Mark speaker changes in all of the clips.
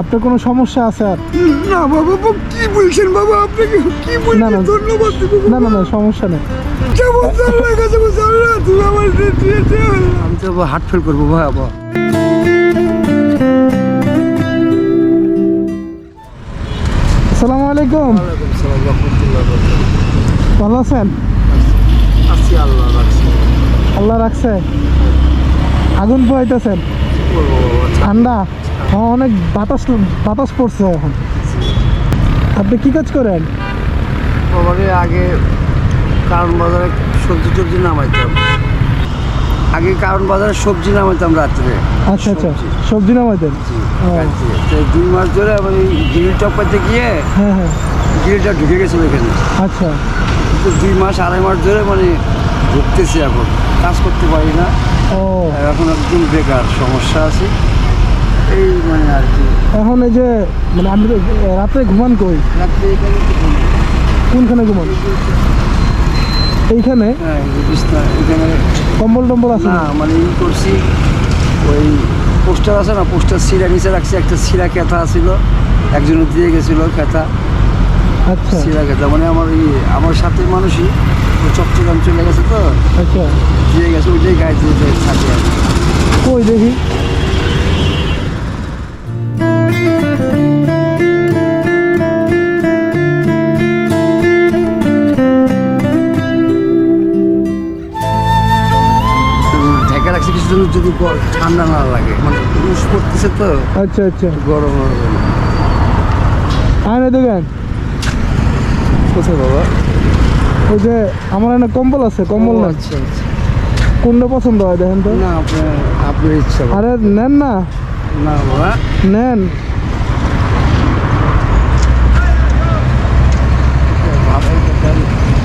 Speaker 1: আপনার কোনো সমস্যা আছে আর?
Speaker 2: না বাবা বাবা, কি বলছেন বাবা? আপনাকে কি। বলছেন? ধন্যবাদ
Speaker 1: না না না সমস্যা নেই।
Speaker 2: যেমন আল্লাহর কাছে বলছি, আল্লাহ তুমি আমার দিয়েছে আমি তো হার্ট ফেল করব ভাই বাবা।
Speaker 1: আসসালামু আলাইকুম। ভালো আছেন?
Speaker 2: আল্লাহ রাখছি।
Speaker 1: আল্লাহ রাখছে। আগুন পোহাইতেছেন। ঠান্ডা? অনেক বাতাস বাতাস পড়ছে এখন। আপনি কি কাজ করেন?
Speaker 2: আগে কারণ বাজারে সবজি টবজি নামাইতাম। আগে কারণ বাজারে সবজি নামাইতাম রাত্রে।
Speaker 1: আচ্ছা আচ্ছা
Speaker 2: সবজি।
Speaker 1: নামাইতেন?
Speaker 2: দুই মাস ধরে আমি গিরিল টপাইতে গিয়ে
Speaker 1: হ্যাঁ হ্যাঁ।
Speaker 2: গিরিলটা ঢুকে গেছিল এখানে।
Speaker 1: আচ্ছা।
Speaker 2: তো দুই মাস আড়াই মাস ধরে মানে ভুগতেছি এখন। কাজ করতে পারি না।
Speaker 1: ও।
Speaker 2: এখন একদম বেকার সমস্যা আছে। এই মানে আর কি
Speaker 1: এখন এই যে মানে আপনি তো রাত্রে ঘুমান কই?
Speaker 2: রাত্রে এখানে তো ঘুম।
Speaker 1: কোনখানে ঘুমান? এইখানে? কম্বল টম্বল আছে
Speaker 2: না? মানে ই করছি ওই পোস্টার আছে না পোস্টার সিরা নিচে রাখছি একটা সিরা কেথা ছিল একজনে দিয়ে গেছিল কেথা
Speaker 1: আচ্ছা।
Speaker 2: সিরা কেথা মানে আমার এই আমার সাথে মানুষই চট্টগ্রাম চলে গেছে তো
Speaker 1: আচ্ছা।
Speaker 2: দিয়ে গেছে ওইটাই গায়ে দিয়ে দিয়ে থাকে
Speaker 1: কই দেখি?
Speaker 2: কিছুদিন যদি ঠান্ডা না লাগে মানে উস পড়তেছে তো
Speaker 1: আচ্ছা আচ্ছা।
Speaker 2: গরম হবে না।
Speaker 1: আয় না
Speaker 2: কোথায় বাবা?
Speaker 1: ওই যে আমার এখানে কম্বল আছে কম্বল না
Speaker 2: আচ্ছা আচ্ছা।
Speaker 1: কোনটা পছন্দ হয় দেখেন তো?
Speaker 2: না আপনার আপনার ইচ্ছা।
Speaker 1: আরে নেন না।
Speaker 2: না বাবা।
Speaker 1: নেন
Speaker 2: ভালো কথা,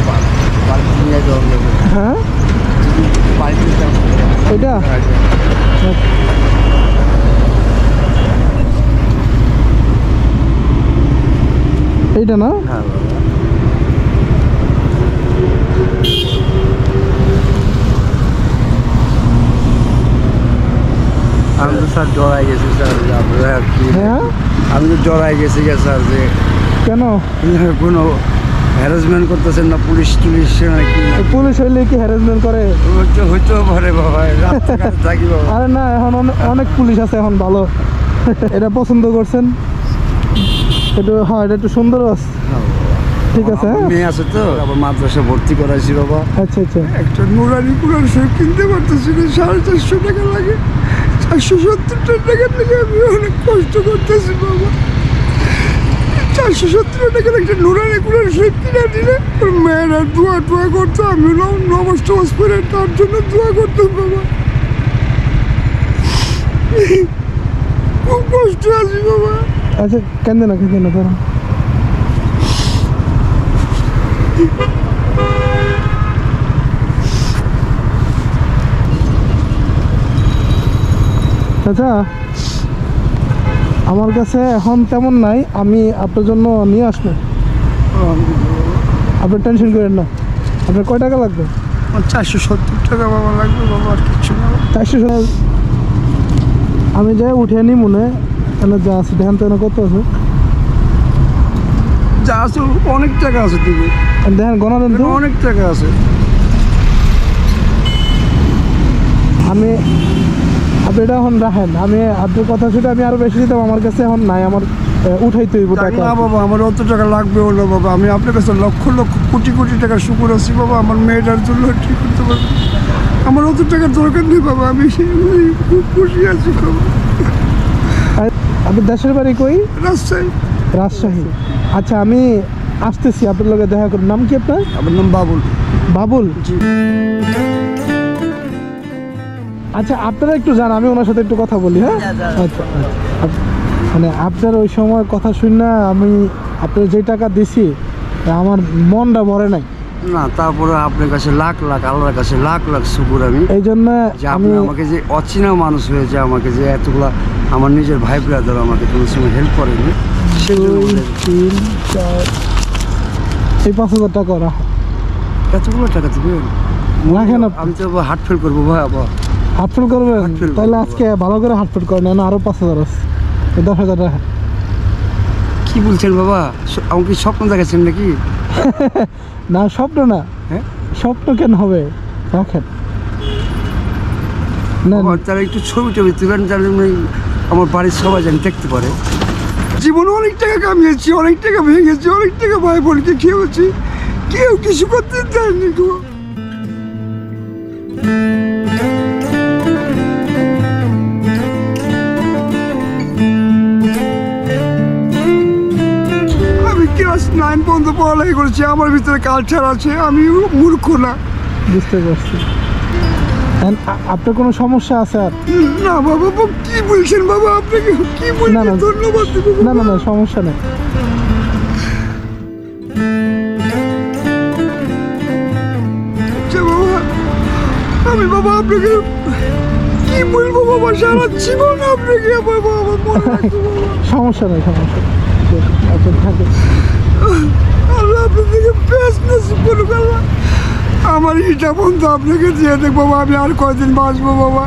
Speaker 2: বা- বাড়িতে নিয়ে যাওয়া যাবে।
Speaker 1: হ্যাঁ
Speaker 2: বাড়িতে যাব।
Speaker 1: এটা? এইটা না?
Speaker 2: হ্যাঁ আমি তো স্যার ডরাই গেছি স্যার আপনারা
Speaker 1: হ্যাঁ?
Speaker 2: আমি তো ডরাই গেছি গে স্যার যে
Speaker 1: কেন?
Speaker 2: কোনো হ্যারাসমেন্ট করতেছেন না পুলিশ টুলিশ নাকি
Speaker 1: পুলিশ হইলে কি হ্যারাসমেন্ট করে?
Speaker 2: হইতে হইতেও পারে বাবা রাস্তাঘাটে থাকি বাবা।
Speaker 1: আরে না এখন অনে- অনেক পুলিশ আছে এখন ভালো। এটা পছন্দ করছেন? একটু হ্যাঁ এটা একটু সুন্দর আছে ঠিক আছে
Speaker 2: আমার মেয়ে আছে তো আবার মাদ্রাসা ভর্তি করাইছি বাবা।
Speaker 1: আচ্ছা আচ্ছা।
Speaker 2: একটা নুরানি কুরান শরীফ কিনতে পারতেছি না সাড়ে চারশো টাকা লাগে। চারশো সত্তর টাকা থেকে আমি অনেক কষ্ট করতেছি বাবা। চারশো সত্তর টাকার একটা নুরানি কুরান শরীফ কিনে দিলে মেয়েরা দোয়া টোয়া করতো, আমি নমাজ টমাজ করে তার জন্য দোয়া করতাম বাবা খুব কষ্ট আছি বাবা।
Speaker 1: আচ্ছা কেন না কেন না ধরো আচ্ছা আমার কাছে এখন তেমন নাই আমি আপনার জন্য নিয়ে আসব। আপনি টেনশন করেন না। আপনার কয় টাকা লাগবে?
Speaker 2: চারশো সত্তর টাকা বাবা লাগবে বাবা আর কিছু না।
Speaker 1: চারশো আমি যাই উঠে নি মনে এনে যা আছে ধ্যান তো এনে কত আছে।
Speaker 2: যা আছে অনেক টাকা আছে তুমি
Speaker 1: ধ্যান গণা
Speaker 2: অনেক টাকা আছে।
Speaker 1: আমি এটা এখন রাখেন। আমি আপনার কথা শুনে আমি আরও বেশি দিতাম আমার কাছে এখন নাই আমার উঠাইতে হইব টাকা।
Speaker 2: না বাবা আমার অত টাকা লাগবে হলো বাবা। আমি আপনার কাছে লক্ষ লক্ষ কোটি কোটি টাকা শুকুর আছি বাবা। আমার মেয়েটার জন্য ঠিক করতে পারব? আমার অত টাকার দরকার নেই বাবা আমি খুব খুশি আছি বাবা।
Speaker 1: আপনার দেশের বাড়ি কই?
Speaker 2: রাজশাহী।
Speaker 1: রাজশাহী। আচ্ছা আমি আসতেছি আপনার লগে দেখা করুন। নাম কি আপনার?
Speaker 2: আমার নাম বাবুল।
Speaker 1: বাবুল?
Speaker 2: জি।
Speaker 1: আচ্ছা আপনারা একটু জান আমি ওনার সাথে একটু কথা বলি হ্যাঁ? আচ্ছা আচ্ছা। মানে আপনার ওই সময় কথা শুনে আমি আপনার যে টাকা দিছি আমার মনটা ভরে নাই।
Speaker 2: না তারপরে আপনার কাছে লাখ লাখ আল্লাহর কাছে লাখ লাখ শুকুর আমি।
Speaker 1: এই জন্য
Speaker 2: আপনি আমাকে যে অচেনা মানুষ হয়েছে আমাকে যে এতগুলা আমার নিজের ভাই ব্রাদার আমাকে কোনো সময় হেল্প করেনি
Speaker 1: এই পাঁচ হাজার টাকা রাখ।
Speaker 2: এতগুলো টাকা দেবেন?
Speaker 1: রাখেন।
Speaker 2: আমি তো হার্ট ফেল করব ভাই আবার
Speaker 1: হাটফুল করবেন তাহলে আজকে ভালো করে হাটফুল করেন না আরও পাঁচ হাজার আছে। দশ হাজার টাকা।
Speaker 3: কি বলছেন বাবা? আমাকে স্বপ্ন দেখাচ্ছেন নাকি?
Speaker 1: না স্বপ্ন না।
Speaker 3: হ্যাঁ?
Speaker 1: স্বপ্ন কেন হবে? রাখেন। না
Speaker 3: তারা একটু ছবি টবি তুলেন জন্য আমার বাড়ির সবাই যেন দেখতে পারে। জীবনে অনেক টাকা কামিয়েছি অনেক টাকা ভেঙেছি অনেক টাকা ভাই বোনকে খেয়েছি। কেউ কিছু করতে দেয়নি গো। পড়ালেখা করেছি আমার ভিতরে কালচার আছে আমি মূর্খ না।
Speaker 1: বুঝতে পারছি। আপনার কোনো সমস্যা আছে আর?
Speaker 3: না বাবা বাবা, কি বলছেন বাবা আপনাকে? কি বলছেন। ধন্যবাদ
Speaker 1: না না না সমস্যা নেই।
Speaker 3: আচ্ছা আমি বাবা আপনাকে কি বলব বাবা? সারা জীবন আপনাকে আমার বাবা।
Speaker 1: সমস্যা নেই সমস্যা নেই। আচ্ছা থাকে
Speaker 3: আল্লাহ বেস্ট নসিব করুক আল্লাহ আমার ইটা বন্ধু আপনাকে দিয়ে দেখ বাবা আমি আর কয়দিন বাঁচবো বাবা।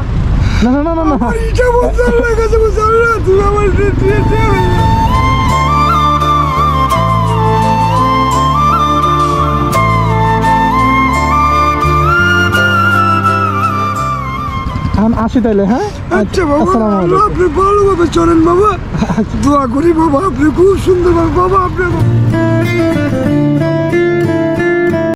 Speaker 1: না না না না না।
Speaker 3: আমার বন্ধু আল্লাহর কাছে বলছে আল্লাহ তুমি আমার দিয়ে দিয়ে
Speaker 1: এখন আসি তাইলে হ্যাঁ?
Speaker 3: আচ্ছা বাবা আপনি ভালোভাবে চলেন বাবা। দোয়া করি বাবা আপনি খুব সুন্দর বাবা বাবা আপনি